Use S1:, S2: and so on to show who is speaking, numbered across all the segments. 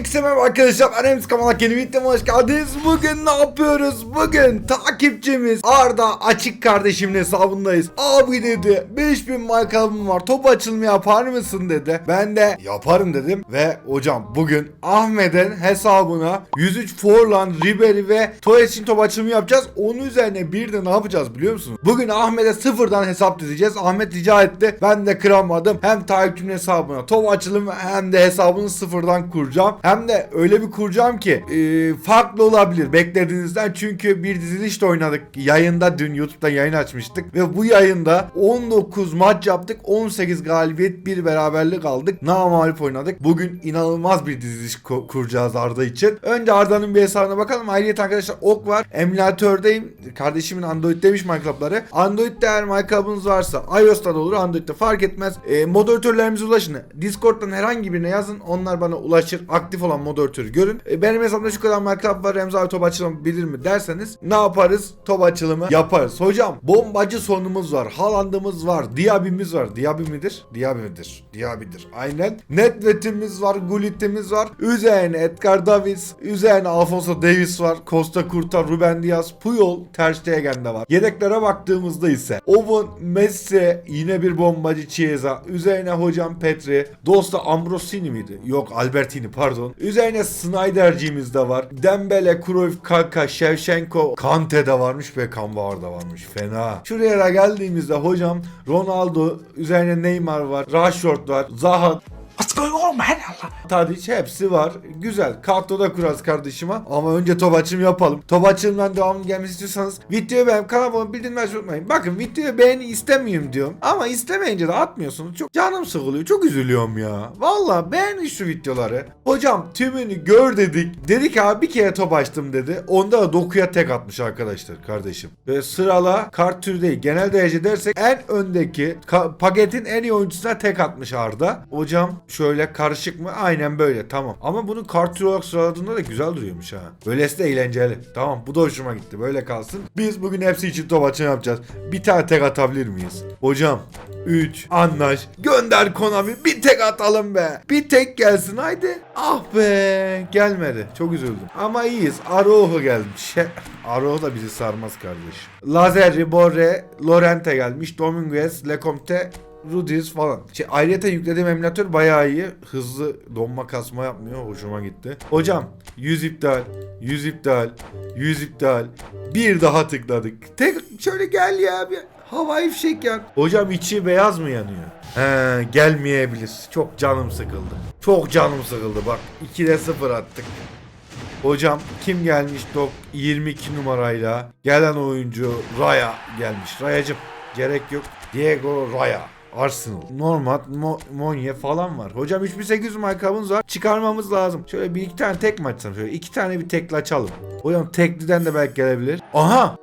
S1: Herkese merhaba arkadaşlar. Ems Kamalak yeni videoma hoş geldiniz. Bugün ne yapıyoruz? Bugün takipçimiz Arda Açık kardeşimin hesabındayız. Abi dedi 5000 markamım var. Top açılımı yapar mısın dedi. Ben de yaparım dedim. Ve hocam bugün Ahmet'in hesabına 103 Forlan, Ribery ve Torres'in top açılımı yapacağız. Onun üzerine bir de ne yapacağız biliyor musunuz? Bugün Ahmet'e sıfırdan hesap dizeceğiz. Ahmet rica etti. Ben de kıramadım. Hem takipçimin hesabına top açılımı hem de hesabını sıfırdan kuracağım. De öyle bir kuracağım ki e, farklı olabilir beklediğinizden. Çünkü bir diziliş de oynadık. Yayında dün YouTube'da yayın açmıştık. Ve bu yayında 19 maç yaptık. 18 galibiyet bir beraberlik aldık. Namalip oynadık. Bugün inanılmaz bir diziliş ku- kuracağız Arda için. Önce Arda'nın bir hesabına bakalım. Ayrıca arkadaşlar ok var. Emülatördeyim. Kardeşimin Android demiş Minecraft'ları. Android'de eğer Minecraft'ınız varsa iOS'ta da olur Android'de fark etmez. E, moderatörlerimize ulaşın. Discord'dan herhangi birine yazın. Onlar bana ulaşır. Aktif olan moderatörü görün. E, benim hesabımda şu kadar Minecraft var. Remzi abi top açılımı bilir mi derseniz ne yaparız? Top açılımı yaparız. Hocam bombacı sonumuz var. Haaland'ımız var. Diaby'miz var. Diaby midir? Diaby midir? Diaby'dir. Aynen. Nedved'imiz var. Gullit'imiz var. Üzerine Edgar Davids. Üzerine Alfonso Davis var. Costa Curta, Ruben Diaz, Puyol, Ter Stegen de var. Yedeklere baktığımızda ise Owen, Messi, yine bir bombacı Chiesa. Üzerine hocam Petri. Dosta Ambrosini miydi? Yok Albertini pardon. Üzerine Snyder'cimiz de var. Dembele, Cruyff, Kaka, Shevchenko, Kante de varmış ve Kanvar da varmış. Fena. Şuraya geldiğimizde hocam Ronaldo, üzerine Neymar var. Rashford var. Zaha,
S2: Going on, man?
S1: Tadic hepsi var. Güzel. Karto da kurarız kardeşime. Ama önce top açım yapalım. Top açımdan devamlı gelmesi istiyorsanız videoyu beğen kanalıma bildirim açmayı unutmayın. Bakın videoyu beğeni istemiyorum diyorum. Ama istemeyince de atmıyorsunuz. Çok canım sıkılıyor. Çok üzülüyorum ya. Valla beğenin şu videoları. Hocam tümünü gör dedik. Dedik abi bir kere top açtım dedi. Onda da dokuya tek atmış arkadaşlar kardeşim. Ve sırala kart türü değil. Genel derece dersek en öndeki paketin en iyi oyuncusuna tek atmış Arda. Hocam şöyle karışık mı? Aynen böyle tamam. Ama bunu kart türü olarak sıraladığında da güzel duruyormuş ha. Böylesi de eğlenceli. Tamam bu da hoşuma gitti. Böyle kalsın. Biz bugün hepsi için top açma yapacağız. Bir tane tek atabilir miyiz? Hocam 3 anlaş gönder Konami bir tek atalım be bir tek gelsin haydi ah be gelmedi çok üzüldüm ama iyiyiz Araujo gelmiş He, Araujo da bizi sarmaz kardeş Lazeri Borre Lorente gelmiş Dominguez Lecomte Rudiz falan. Şey, ayrıca yüklediğim emülatör bayağı iyi. Hızlı donma kasma yapmıyor. Hoşuma gitti. Hocam 100 iptal, 100 iptal, 100 iptal. Bir daha tıkladık. Tek şöyle gel ya bir havai fişek yak. Hocam içi beyaz mı yanıyor? He gelmeyebilir. Çok canım sıkıldı. Çok canım sıkıldı bak. 2'de 0 attık. Hocam kim gelmiş dok 22 numarayla gelen oyuncu Raya gelmiş. Rayacım gerek yok. Diego Raya. Arsenal. Normat, Mo Monye falan var. Hocam 3800 markamız var. Çıkarmamız lazım. Şöyle bir iki tane tek mi açsam? Şöyle iki tane bir tekli açalım. Hocam tekliden de belki gelebilir. Aha!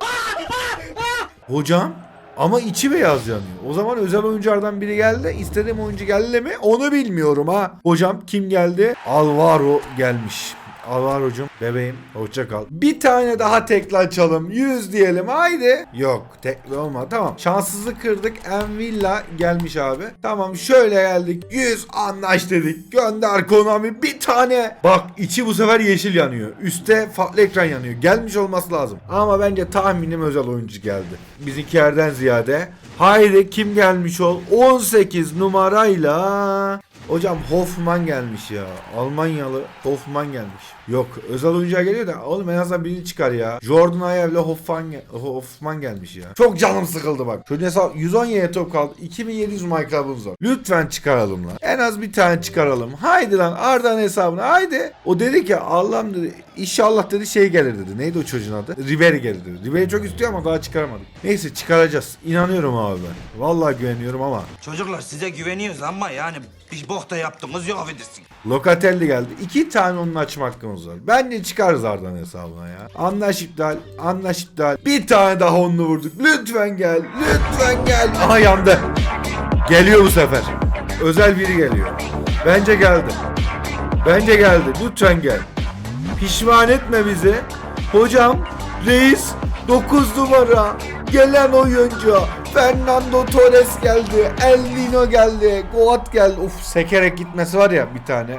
S1: Hocam ama içi beyaz yanıyor. O zaman özel oyunculardan biri geldi. İstediğim oyuncu geldi mi? Onu bilmiyorum ha. Hocam kim geldi? Alvaro gelmiş. Alvaro'cum bebeğim hoşça kal. Bir tane daha tekli açalım. 100 diyelim haydi. Yok tekli olmadı. Tamam. Şanssızlık kırdık. Envilla gelmiş abi. Tamam şöyle geldik. 100 anlaş dedik. Gönder Konami bir tane. Bak içi bu sefer yeşil yanıyor. Üste farklı ekran yanıyor. Gelmiş olması lazım. Ama bence tahminim özel oyuncu geldi. Bizimkilerden ziyade. Haydi kim gelmiş ol? 18 numarayla Hocam Hoffman gelmiş ya. Almanyalı Hoffman gelmiş. Yok özel oyuncuya geliyor da oğlum en azından birini çıkar ya. Jordan Ayev'le Hoffman, gel- Hoffman gelmiş ya. Çok canım sıkıldı bak. Çocuğun hesap 117 top kaldı. 2700 Minecraft'ımız var. Lütfen çıkaralım lan. En az bir tane çıkaralım. Haydi lan Arda'nın hesabına haydi. O dedi ki Allah'ım dedi inşallah dedi şey gelir dedi. Neydi o çocuğun adı? Ribery gelir dedi. Ribery çok istiyor ama daha çıkaramadık. Neyse çıkaracağız. İnanıyorum abi. Vallahi güveniyorum ama.
S2: Çocuklar size güveniyoruz ama yani bir bok da yaptınız yok affedersin.
S1: Lokatelli geldi. İki tane onun açma hakkımız var. Bence çıkarız Arda'nın hesabına ya. Anlaş iptal. Anlaş iptal. Bir tane daha onlu vurduk. Lütfen gel. Lütfen gel. Aha yandı. Geliyor bu sefer. Özel biri geliyor. Bence geldi. Bence geldi. Lütfen gel. Pişman etme bizi. Hocam reis 9 numara gelen oyuncu Fernando Torres geldi. El Nino geldi. Goat geldi. Uf sekerek gitmesi var ya bir tane.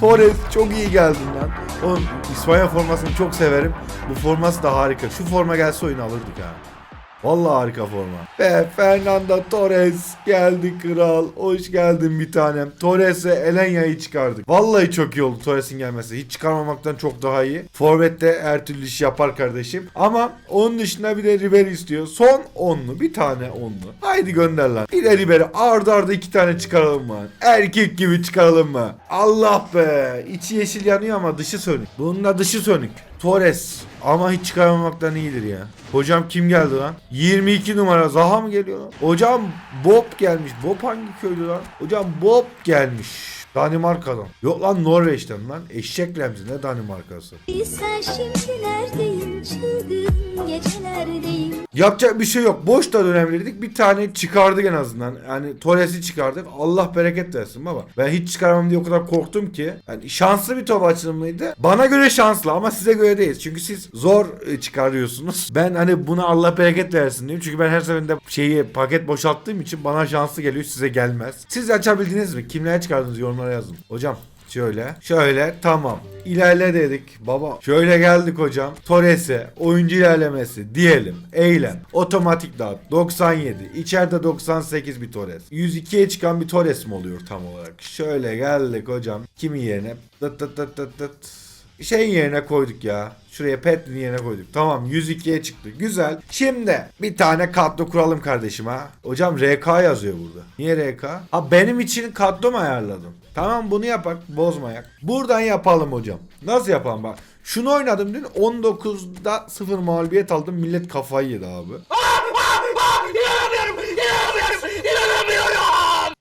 S1: Torres çok iyi geldin lan. Oğlum İspanya formasını çok severim. Bu forması da harika. Şu forma gelse oyunu alırdık ha. Vallahi harika forma. Ve Fernando Torres geldi kral. Hoş geldin bir tanem. Torres'e Elenya'yı çıkardık. Vallahi çok iyi oldu Torres'in gelmesi. Hiç çıkarmamaktan çok daha iyi. Forvet'te her türlü iş yapar kardeşim. Ama onun dışında bir de Ribery istiyor. Son onlu. Bir tane onlu. Haydi gönder lan. Bir de Ribery. Arda arda iki tane çıkaralım mı? Erkek gibi çıkaralım mı? Allah be. İçi yeşil yanıyor ama dışı sönük. Bunun da dışı sönük. Torres. Ama hiç çıkarmamaktan iyidir ya. Hocam kim geldi lan? 22 numara Zaha mı geliyor lan? Hocam Bob gelmiş. Bob hangi köylü lan? Hocam Bob gelmiş. Danimarka'dan. Yok lan Norveç'ten lan. Eşek Remzi ne Danimarkası.
S3: Sen şimdi neredeyim çılgın gecelerdeyim
S1: Yapacak bir şey yok. Boş da dönebilirdik. Bir tane çıkardık en azından. Yani Torres'i çıkardık. Allah bereket versin baba. Ben hiç çıkaramam diye o kadar korktum ki. Yani şanslı bir top açılımıydı. Bana göre şanslı ama size göre değil. Çünkü siz zor e, çıkarıyorsunuz. Ben hani buna Allah bereket versin diyeyim. Çünkü ben her seferinde şeyi paket boşalttığım için bana şanslı geliyor size gelmez. Siz açabildiniz mi? Kimler çıkardınız yorumlara yazın. Hocam Şöyle. Şöyle. Tamam. İlerle dedik. Baba. Şöyle geldik hocam. Torres'e. Oyuncu ilerlemesi. Diyelim. Eylem. Otomatik dağıt. 97. İçeride 98 bir Torres. 102'ye çıkan bir Torres mi oluyor tam olarak? Şöyle geldik hocam. Kimin yerine? Dıt dıt dıt dıt dıt. Şeyin yerine koyduk ya. Şuraya Petrin yerine koyduk. Tamam 102'ye çıktı. Güzel. Şimdi bir tane kadro kuralım kardeşim ha. Hocam RK yazıyor burada. Niye RK? Ha benim için kadro mu ayarladın? Tamam bunu yapak. Bozmayak. Buradan yapalım hocam. Nasıl yapalım bak. Şunu oynadım dün 19'da 0 mağlubiyet aldım. Millet kafayı yedi abi.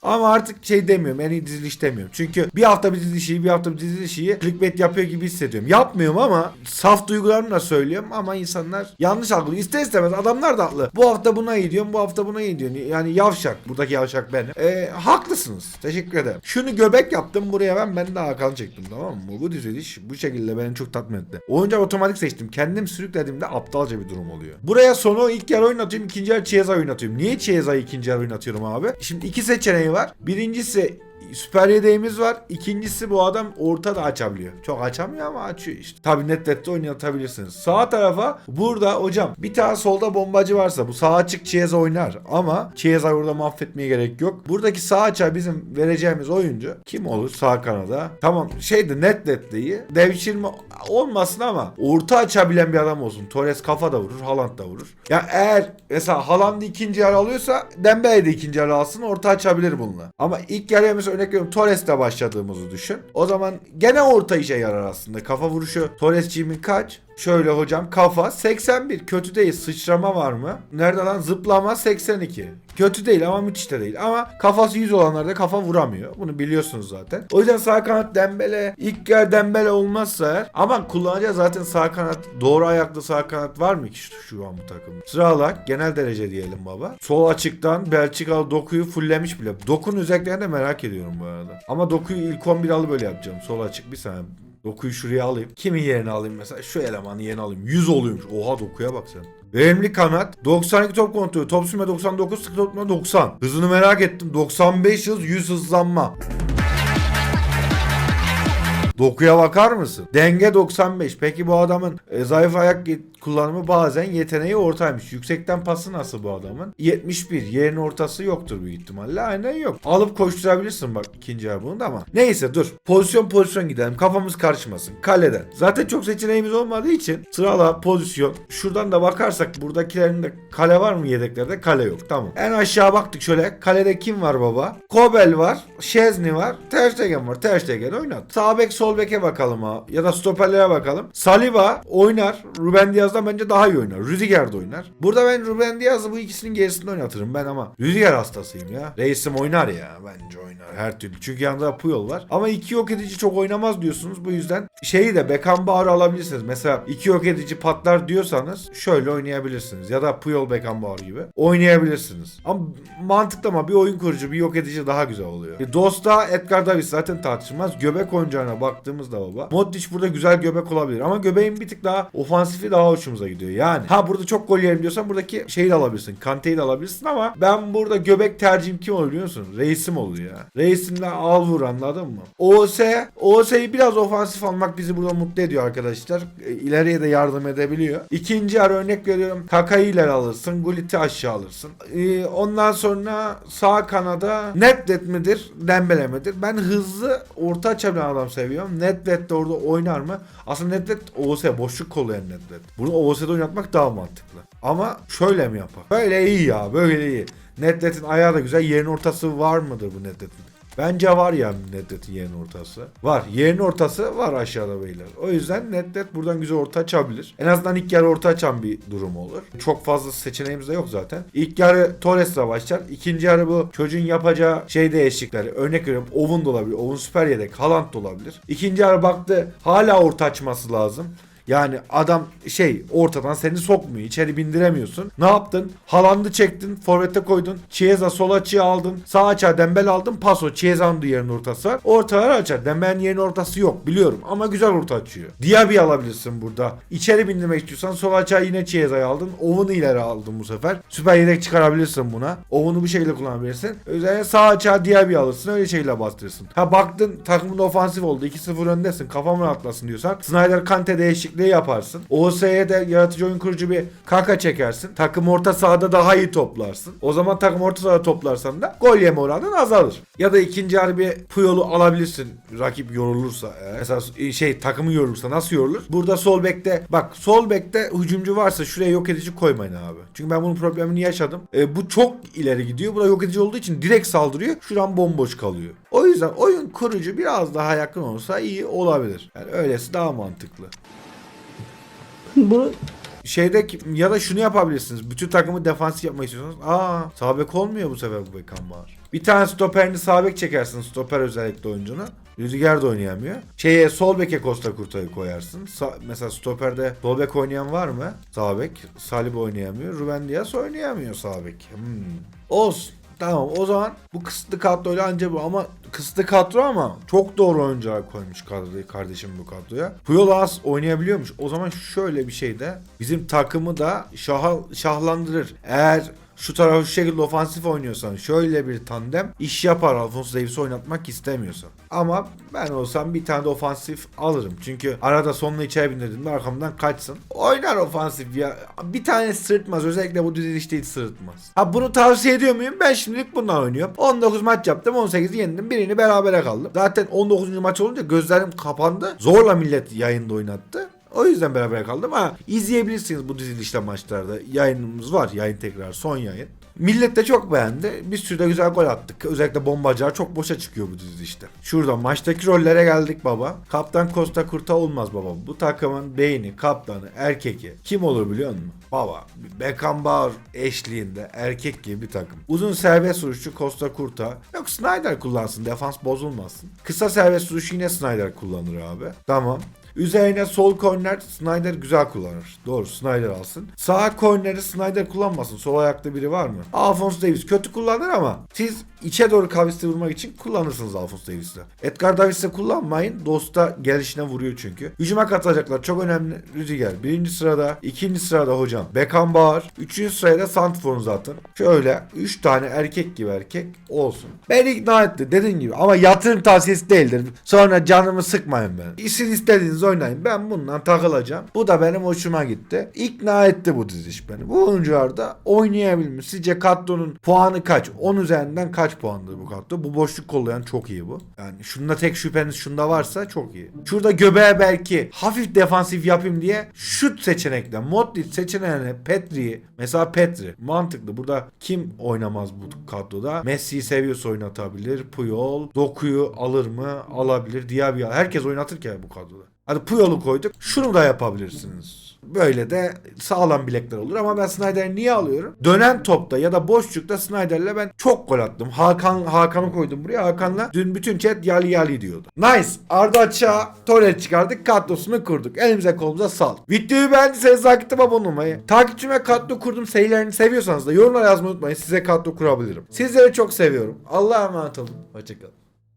S1: Ama artık şey demiyorum en iyi diziliş demiyorum. Çünkü bir hafta bir diziliş iyi bir hafta bir diziliş iyi clickbait yapıyor gibi hissediyorum. Yapmıyorum ama saf duygularımla söylüyorum ama insanlar yanlış algılıyor. İster istemez adamlar da haklı. Bu hafta buna iyi diyorum bu hafta buna iyi diyorsun. Yani yavşak. Buradaki yavşak benim. Ee, haklısınız. Teşekkür ederim. Şunu göbek yaptım buraya ben ben de Hakan çektim tamam mı? Bu diziliş bu şekilde beni çok tatmin etti. Oyuncu otomatik seçtim. Kendim sürüklediğimde aptalca bir durum oluyor. Buraya sonu ilk yarı oynatıyorum ikinci yarı Chiesa oynatıyorum. Niye Chiesa'yı ikinci yarı oynatıyorum abi? Şimdi iki seçeneği var. Birincisi süper yedeğimiz var. İkincisi bu adam orta da açabiliyor. Çok açamıyor ama açıyor işte. Tabi net nette oynatabilirsiniz. Sağ tarafa burada hocam bir tane solda bombacı varsa bu sağ açık Chiesa oynar. Ama Chiesa'yı orada mahvetmeye gerek yok. Buradaki sağ açığa bizim vereceğimiz oyuncu kim olur sağ kanada? Tamam şeydi net net iyi. Devşirme olmasın ama orta açabilen bir adam olsun. Torres kafa da vurur. Haaland da vurur. Ya eğer mesela Haaland'ı ikinci yarı alıyorsa Dembele de ikinci yarı alsın orta açabilir bununla. Ama ilk yarıya mesela örnek veriyorum Torres'le başladığımızı düşün. O zaman gene orta işe yarar aslında. Kafa vuruşu Torres'ciğimin kaç? Şöyle hocam kafa 81 kötü değil sıçrama var mı? Nerede lan zıplama 82. Kötü değil ama müthiş de değil. Ama kafası 100 olanlarda kafa vuramıyor. Bunu biliyorsunuz zaten. O yüzden sağ kanat Dembele ilk yer Dembele olmazsa eğer ama kullanacağız zaten sağ kanat doğru ayaklı sağ kanat var mı ki şu, an bu takımda? Sıralak genel derece diyelim baba. Sol açıktan Belçikalı Doku'yu fulllemiş bile. Doku'nun özelliklerini de merak ediyorum bu arada. Ama Doku'yu ilk 11 alı böyle yapacağım. Sol açık bir saniye. Dokuyu şuraya alayım. Kimin yerine alayım mesela? Şu elemanı yerine alayım. 100 oluyormuş. Oha dokuya bak sen. Verimli kanat. 92 top kontrolü. Top sürme 99. Sıkı tutma 90. Hızını merak ettim. 95 hız 100 hızlanma. Dokuya bakar mısın? Denge 95. Peki bu adamın e, zayıf ayak kullanımı bazen yeteneği ortaymış. Yüksekten pası nasıl bu adamın? 71. Yerin ortası yoktur büyük ihtimalle. Aynen yok. Alıp koşturabilirsin bak ikinci bunu da ama. Neyse dur. Pozisyon pozisyon gidelim. Kafamız karışmasın. Kaleden. Zaten çok seçeneğimiz olmadığı için sırala pozisyon. Şuradan da bakarsak buradakilerin de kale var mı yedeklerde? Kale yok. Tamam. En aşağı baktık şöyle. Kalede kim var baba? Kobel var. Şezni var. Ter Stegen var. Ter Stegen oynat. Sağ bek sol beke bakalım ha. Ya da stoperlere bakalım. Saliba oynar. Ruben Diaz'dan bence daha iyi oynar. Rüdiger de oynar. Burada ben Ruben Diaz'ı bu ikisinin gerisinde oynatırım ben ama Rüdiger hastasıyım ya. Reisim oynar ya. Bence oynar her türlü. Çünkü yanında Puyol var. Ama iki yok edici çok oynamaz diyorsunuz. Bu yüzden şeyi de Beckenbauer'ı alabilirsiniz. Mesela iki yok edici patlar diyorsanız şöyle oynayabilirsiniz. Ya da Puyol Beckenbauer gibi oynayabilirsiniz. Ama mantıklı ama bir oyun kurucu bir yok edici daha güzel oluyor. E, Dost'a Edgar Davis zaten tartışılmaz. Göbek oyuncağına bak baktığımızda baba Modric burada güzel göbek olabilir ama göbeğin bir tık daha ofansifi daha hoşumuza gidiyor. Yani ha burada çok gol yerim diyorsan buradaki şeyi de alabilirsin. Kante'yi de alabilirsin ama ben burada göbek tercihim kim olur biliyor musun? Reisim olur ya. Reisimle al vur anladın mı? OS OS'yi biraz ofansif almak bizi burada mutlu ediyor arkadaşlar. E, ileriye de yardım edebiliyor. İkinci ara örnek veriyorum. Kaka'yı ileri alırsın. Gullit'i aşağı alırsın. E, ondan sonra sağ kanada Nedved midir? Dembele midir? Ben hızlı orta açabilen adam seviyorum. Nedved de orada oynar mı? Aslında Nedved OS boşluk kollayan Nedved. Bunu OS'de oynatmak daha mantıklı. Ama şöyle mi yapar? Böyle iyi ya. Böyle iyi. Nedved'in ayağı da güzel. Yerin ortası var mıdır bu Nedved'in? Bence var ya Nedved'in yerin ortası. Var. Yerin ortası var aşağıda beyler. O yüzden Nedved buradan güzel orta açabilir. En azından ilk yarı orta açan bir durum olur. Çok fazla seçeneğimiz de yok zaten. İlk yarı Torres'le başlar. İkinci yarı bu çocuğun yapacağı şey değişiklikleri. Örnek veriyorum Owen da olabilir. Owen süper yedek. Haaland da olabilir. İkinci yarı baktı hala orta açması lazım. Yani adam şey ortadan seni sokmuyor. içeri bindiremiyorsun. Ne yaptın? Haaland'ı çektin. Forvet'e koydun. Chiesa sol açıya aldın. Sağ açığa Dembele aldın. Paso. Chiesa'nın da yerin ortası var. Ortalar açar. Dembele'nin yerin ortası yok. Biliyorum. Ama güzel orta açıyor. Diaby alabilirsin burada. İçeri bindirmek istiyorsan sol açığa yine Chiesa'yı aldın. Owen'ı ileri aldın bu sefer. Süper yedek çıkarabilirsin buna. Owen'ı bu şekilde kullanabilirsin. Özellikle sağ açığa Diaby alırsın. Öyle şeyle bastırırsın. Ha baktın takımın ofansif oldu. 2-0 öndesin. Kafamı atlasın diyorsan. Snyder Kante değişikliği yaparsın. OS'ye de yaratıcı oyun kurucu bir kaka çekersin. Takım orta sahada daha iyi toplarsın. O zaman takım orta sahada toplarsan da gol yeme oranın azalır. Ya da ikinci yarı bir Puyol'u alabilirsin. Rakip yorulursa. eğer. Mesela şey takımı yorulursa nasıl yorulur? Burada sol bekte bak sol bekte hücumcu varsa şuraya yok edici koymayın abi. Çünkü ben bunun problemini yaşadım. E, bu çok ileri gidiyor. Bu da yok edici olduğu için direkt saldırıyor. Şuran bomboş kalıyor. O yüzden oyun kurucu biraz daha yakın olsa iyi olabilir. Yani öylesi daha mantıklı.
S4: Bunu
S1: Şeyde ya da şunu yapabilirsiniz. Bütün takımı defansif yapmak istiyorsanız. Aa sağ bek olmuyor bu sefer bu Beckenbauer. Bir tane stoperini sağ bek çekersin. Stoper özellikle oyuncunu. Rüdiger de oynayamıyor. Şeye sol beke Costa Kurta'yı koyarsın. Sa- mesela stoperde sol bek oynayan var mı? Sağ bek. Salib oynayamıyor. Ruben Dias oynayamıyor sağ bek. Hmm. Olsun. Tamam o zaman bu kısıtlı kadroyla anca bu ama kısıtlı kadro ama çok doğru oyuncular koymuş kadroyu kardeşim bu kadroya. Puyol az oynayabiliyormuş. O zaman şöyle bir şey de bizim takımı da şaha, şahlandırır. Eğer şu tarafı şu şekilde ofansif oynuyorsan şöyle bir tandem iş yapar Alfonso Davis'i oynatmak istemiyorsan. Ama ben olsam bir tane de ofansif alırım. Çünkü arada sonunu içeri bindirdiğimde arkamdan kaçsın. Oynar ofansif ya. Bir tane sırıtmaz. Özellikle bu dizilişte hiç sırıtmaz. Ha bunu tavsiye ediyor muyum? Ben şimdilik bundan oynuyorum. 19 maç yaptım. 18'i yendim. Birini berabere kaldım. Zaten 19. maç olunca gözlerim kapandı. Zorla millet yayında oynattı. O yüzden beraber kaldım ama izleyebilirsiniz bu dizilişte maçlarda. Yayınımız var. Yayın tekrar son yayın. Millet de çok beğendi. Bir sürü de güzel gol attık. Özellikle bombacılar çok boşa çıkıyor bu dizilişte. Şurada maçtaki rollere geldik baba. Kaptan Costa Kurta olmaz baba. Bu takımın beyni, kaptanı, erkeki. Kim olur biliyor musun? Baba. Beckenbauer eşliğinde erkek gibi bir takım. Uzun serbest vuruşçu Costa Kurta. Yok Snyder kullansın. Defans bozulmasın. Kısa serbest vuruşu yine Snyder kullanır abi. Tamam. Üzerine sol korner Snyder güzel kullanır. Doğru Snyder alsın. Sağ korneri Snyder kullanmasın. Sol ayakta biri var mı? Alphonse Davis kötü kullanır ama siz içe doğru kavisli vurmak için kullanırsınız Alphonse Davis'le. Edgar Davis'le kullanmayın. Dosta gelişine vuruyor çünkü. Hücuma katılacaklar. Çok önemli Rüdiger. Birinci sırada. ikinci sırada hocam. Beckenbauer. Üçüncü sırada Santfor'un zaten. Şöyle. Üç tane erkek gibi erkek olsun. Beni ikna etti dediğim gibi. Ama yatırım tavsiyesi değildir. Sonra canımı sıkmayın ben. İşin istediğiniz oynayın. Ben bundan takılacağım. Bu da benim hoşuma gitti. İkna etti bu diziş beni. Bu oyuncular da oynayabilmiş. Sizce kadronun puanı kaç? 10 üzerinden kaç puandır bu kadro? Bu boşluk kollayan çok iyi bu. Yani şunda tek şüpheniz şunda varsa çok iyi. Şurada göbeğe belki hafif defansif yapayım diye şut seçenekle Modric seçeneğine Petri'yi mesela Petri mantıklı. Burada kim oynamaz bu kadroda? Messi'yi seviyorsa oynatabilir. Puyol. Doku'yu alır mı? Alabilir. Diaby herkes oynatır ki bu kadroda. Hadi Puyol'u koyduk. Şunu da yapabilirsiniz. Böyle de sağlam bilekler olur ama ben Snyder'i niye alıyorum? Dönen topta ya da boşlukta Snyder'le ben çok gol attım. Hakan Hakan'ı koydum buraya. Hakan'la dün bütün chat yali yali diyordu. Nice. Arda Açığa Torres çıkardık. Kadrosunu kurduk. Elimize kolumuza sal. Videoyu beğendiyseniz takipte abone olmayı. Takipçime kadro kurdum serilerini seviyorsanız da yorumlara yazmayı unutmayın. Size kadro kurabilirim. Sizleri çok seviyorum. Allah'a emanet olun. Hoşçakalın.